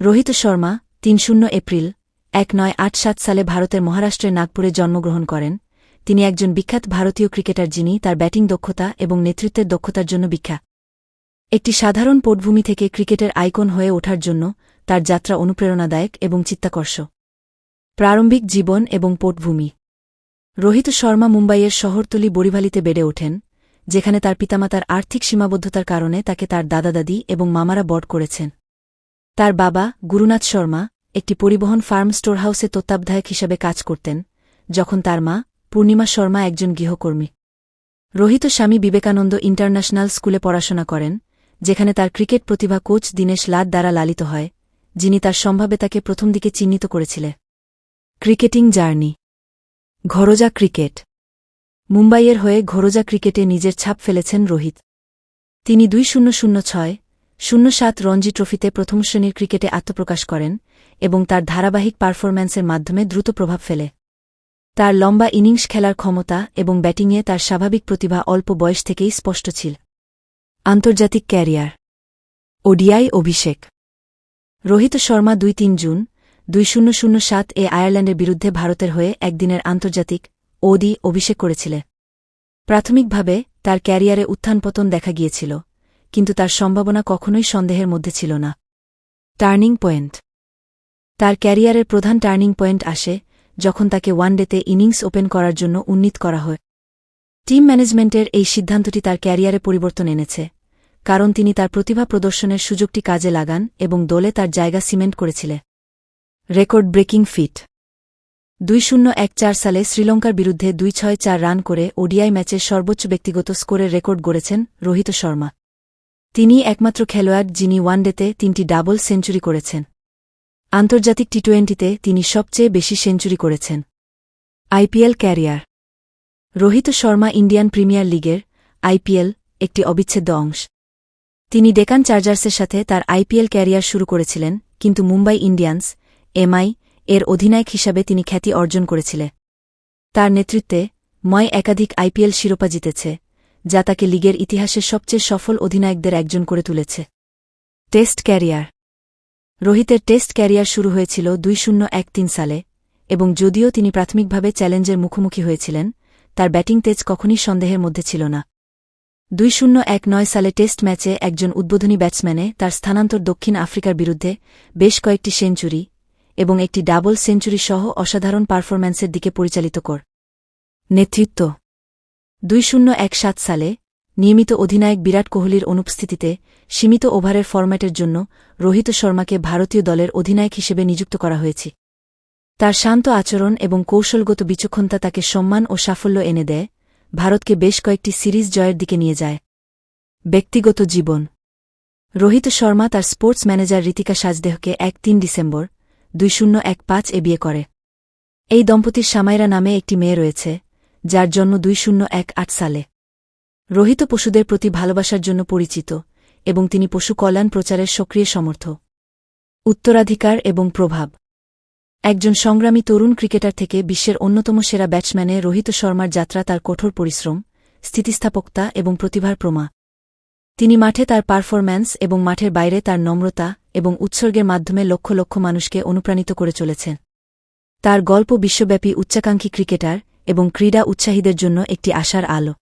রোহিত শর্মা তিন শূন্য এপ্রিল, এক নয় আট সাত সালে ভারতের মহারাষ্ট্রের নাগপুরে জন্মগ্রহণ করেন। তিনি একজন বিখ্যাত ভারতীয় ক্রিকেটার যিনি তার ব্যাটিং দক্ষতা এবং নেতৃত্বের দক্ষতার জন্য বিখ্যাত। একটি সাধারণ পটভূমি থেকে ক্রিকেটের আইকন হয়ে ওঠার জন্য তার যাত্রা অনুপ্রেরণাদায়ক এবং চিত্তাকর্ষ প্রারম্ভিক জীবন এবং পটভূমি। রোহিত শর্মা মুম্বাইয়ের শহরতলি বরিভালিতে বেড়ে ওঠেন, যেখানে তার পিতামাতার আর্থিক সীমাবদ্ধতার কারণে তাকে তার দাদা-দাদি এবং মামারা বট করেছেন। তার বাবা, গুরুনাথ শর্মা, একটি পরিবহন ফার্ম স্টোরহাউসে তত্ত্বাবধায়ক হিসাবে কাজ করতেন, যখন তার মা, পূর্ণিমা শর্মা একজন গৃহকর্মী। রোহিত স্বামী বিবেকানন্দ ইন্টারন্যাশনাল স্কুলে পড়াশোনা করেন, যেখানে তার ক্রিকেট প্রতিভা কোচ দীনেশ লাদ দ্বারা লালিত হয়, যিনি তার সম্ভাবে তাকে প্রথম দিকে চিহ্নিত করেছিলেন। Cricketing journey. ঘরোজা ক্রিকেট। মুম্বাইয়ের হয়ে ঘরোজা ক্রিকেটে নিজের ছাপ ফেলেছেন রোহিত। তিনি দুই শূন্য শূন্য ছয় শূন্য সাত রঞ্জি ট্রফিতে প্রথম শ্রেণির ক্রিকেটে আত্মপ্রকাশ করেন এবং তার ধারাবাহিক পারফরম্যান্সের মাধ্যমে দ্রুত প্রভাব ফেলে। তার লম্বা ইনিংস খেলার ক্ষমতা এবং ব্যাটিংয়ে তার স্বাভাবিক প্রতিভা অল্প বয়স থেকেই স্পষ্ট ছিল। আন্তর্জাতিক ক্যারিয়ার। ওডিআই অভিষেক। রোহিত শর্মা দুই তিন জুন, দুই শূন্য শূন্য সাত এ আয়ারল্যান্ডের বিরুদ্ধে ভারতের হয়ে একদিনের আন্তর্জাতিক ওডি অভিষেক করেছিলেন প্রাথমিকভাবে তার ক্যারিয়ারে উত্থানপতন দেখা গিয়েছিল কিন্তু তার সম্ভাবনা কখনোই সন্দেহের মধ্যে ছিল না। Turning point. তার ক্যারিয়ারের প্রধান টার্নিং পয়েন্ট আসে যখন তাকে ওয়ানডেতে ইনিংস ওপেন করার জন্য উন্নীত করা হয়। টিম ম্যানেজমেন্টের এই সিদ্ধান্তটি তার ক্যারিয়ারে পরিবর্তন এনেছে, কারণ তিনি তার প্রতিভা প্রদর্শনের সুযোগটি কাজে লাগান এবং দলে তার জায়গা সিমেন্ট করেছিলেন রেকর্ড ব্রেকিং ফিট। দুই শূন্য এক চার সালে শ্রীলঙ্কার বিরুদ্ধে দুই ছয় চার রান করে ওডিআই ম্যাচের সর্বোচ্চ ব্যক্তিগত স্কোরের রেকর্ড গড়েছেন রোহিত শর্মা। তিনি একমাত্র খেলোয়াড় যিনি ওয়ানডেতে তিনটি ডাবল সেঞ্চুরি করেছেন। আন্তর্জাতিক টি টোয়েন্টিতে তিনি সবচেয়ে বেশি সেঞ্চুরি করেছেন। IPL career. Rohit Sharma Indian Premier লিগের আইপিএল একটি অবিচ্ছেদ্য অংশ। তিনি ডেকান চার্জার্সের সাথে তার আইপিএল ক্যারিয়ার শুরু করেছিলেন, কিন্তু মুম্বাই ইন্ডিয়ান্স, এমআই, এর অধিনায়ক হিসাবে তিনি খ্যাতি অর্জন করেছিলেন। তার নেতৃত্বে ময় একাধিক আইপিএল শিরোপা জিতেছে। যা তাকে লিগের ইতিহাসের সবচেয়ে সফল অধিনায়কদের একজন করে তুলেছে। Test career. রোহিতের টেস্ট ক্যারিয়ার শুরু হয়েছিল দুই শূন্য এক তিন সালে, এবং যদিও তিনি প্রাথমিকভাবে চ্যালেঞ্জের মুখোমুখি হয়েছিলেন, তার ব্যাটিং তেজ কখনই সন্দেহের মধ্যে ছিল না। দুই শূন্য এক নয় সালে টেস্ট ম্যাচে একজন উদ্বোধনী ব্যাটসম্যানে তার স্থানান্তর দক্ষিণ আফ্রিকার বিরুদ্ধে বেশ কয়েকটি সেঞ্চুরি এবং একটি ডাবল সেঞ্চুরি সহ অসাধারণ পারফরম্যান্সের দিকে পরিচালিত কর। নেতৃত্ব দুই শূন্য এক সাত সালে নিয়মিত অধিনায়ক বিরাট কোহলির অনুপস্থিতিতে সীমিত ওভারের ফরম্যাটের জন্য রোহিত শর্মাকে ভারতীয় দলের অধিনায়ক হিসেবে নিযুক্ত করা হয়েছে। তার শান্ত আচরণ এবং কৌশলগত বিচক্ষণতা তাকে সম্মান ও সাফল্য এনে দেয়, ভারতকে বেশ কয়েকটি সিরিজ জয়ের দিকে নিয়ে যায়। ব্যক্তিগত জীবন। রোহিত শর্মা তার স্পোর্টস ম্যানেজার রীতিকা সাজদেহকে এক তিন ডিসেম্বর দুই শূন্য এক পাঁচ এ বিয়ে করে। এই দম্পতির সামাইরা নামে একটি মেয়ে রয়েছে যার জন্ম দুই শূন্য এক আট সালে। রোহিত পশুদের প্রতি ভালোবাসার জন্য পরিচিত এবং তিনি পশু কল্যাণ প্রচারের সক্রিয় সমর্থ উত্তরাধিকার এবং প্রভাব। একজন সংগ্রামী তরুণ ক্রিকেটার থেকে বিশ্বের অন্যতম সেরা ব্যাটসম্যানে রোহিত শর্মার যাত্রা তার কঠোর পরিশ্রম, স্থিতিস্থাপকতা এবং প্রতিভার প্রমা। তিনি মাঠে তার পারফরম্যান্স এবং মাঠের বাইরে তার নম্রতা এবং উৎসর্গের মাধ্যমে লক্ষ লক্ষ মানুষকে অনুপ্রাণিত করে চলেছেন। তার গল্প বিশ্বব্যাপী উচ্চাকাঙ্ক্ষী ক্রিকেটার এবং ক্রীড়া উৎসাহীদের জন্য একটি আশার আলো।